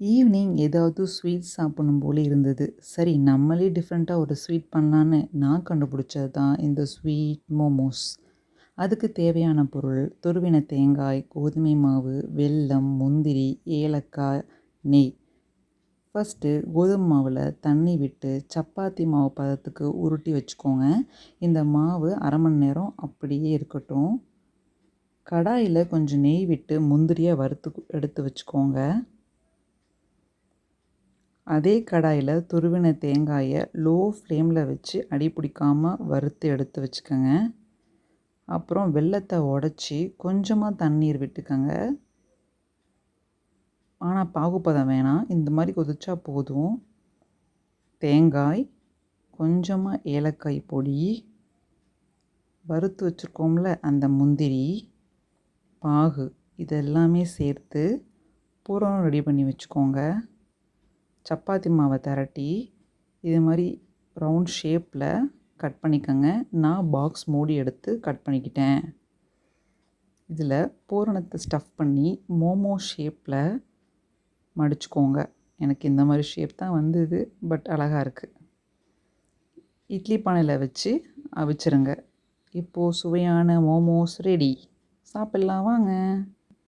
Evening ஏதாவது sweet சாப்பிடணும் போல இருந்தது. சரி நம்மளே டிஃப்ரெண்ட்டாக ஒரு ஸ்வீட் பண்ணலான்னு நான் கண்டுபிடிச்சது தான் இந்த ஸ்வீட் மோமோஸ். அதுக்கு தேவையான பொருள் துருவின தேங்காய் கோதுமை மாவு வெல்லம் முந்திரி ஏலக்காய் நெய். ஃபஸ்ட்டு கோதுமை மாவில் தண்ணி விட்டு சப்பாத்தி மாவு பதத்துக்கு உருட்டி வச்சுக்கோங்க. இந்த மாவு அரை மணி நேரம் அப்படியே இருக்கட்டும். கடாயில் கொஞ்சம் நெய் விட்டு முந்திரியை வறுத்து எடுத்து வச்சுக்கோங்க. அதே கடாயில் துருவின தேங்காயை லோ ஃப்ளேமில் வச்சு அடி பிடிக்காமல் வறுத்து எடுத்து வச்சுக்கோங்க. அப்புறம் வெள்ளத்தை உடச்சி கொஞ்சமாக தண்ணீர் விட்டுக்கோங்க. ஆனால் பாகுப்பதம் வேணாம். இந்த மாதிரி கொதிச்சா போதும். தேங்காய் கொஞ்சமாக ஏலக்காய் பொடி வறுத்து வச்சுருக்கோம்ல அந்த முந்திரி பாகு இதெல்லாமே சேர்த்து பூரம் ரெடி பண்ணி வச்சுக்கோங்க. சப்பாத்தி மாவை திரட்டி இது மாதிரி ரவுண்ட் ஷேப்பில் கட் பண்ணிக்கோங்க. நான் பாக்ஸ் மூடி எடுத்து கட் பண்ணிக்கிட்டேன். இதில் பூரணத்தை ஸ்டஃப் பண்ணி மோமோ ஷேப்பில் மடிச்சுக்கோங்க. எனக்கு இந்த மாதிரி ஷேப் தான் வந்தது பட் அழகாக இருக்குது இட்லி பானையில் வச்சு அவிச்சிருங்க. இப்போது சுவையான மோமோஸ் ரெடி சாப்பிட்லாம் வாங்க.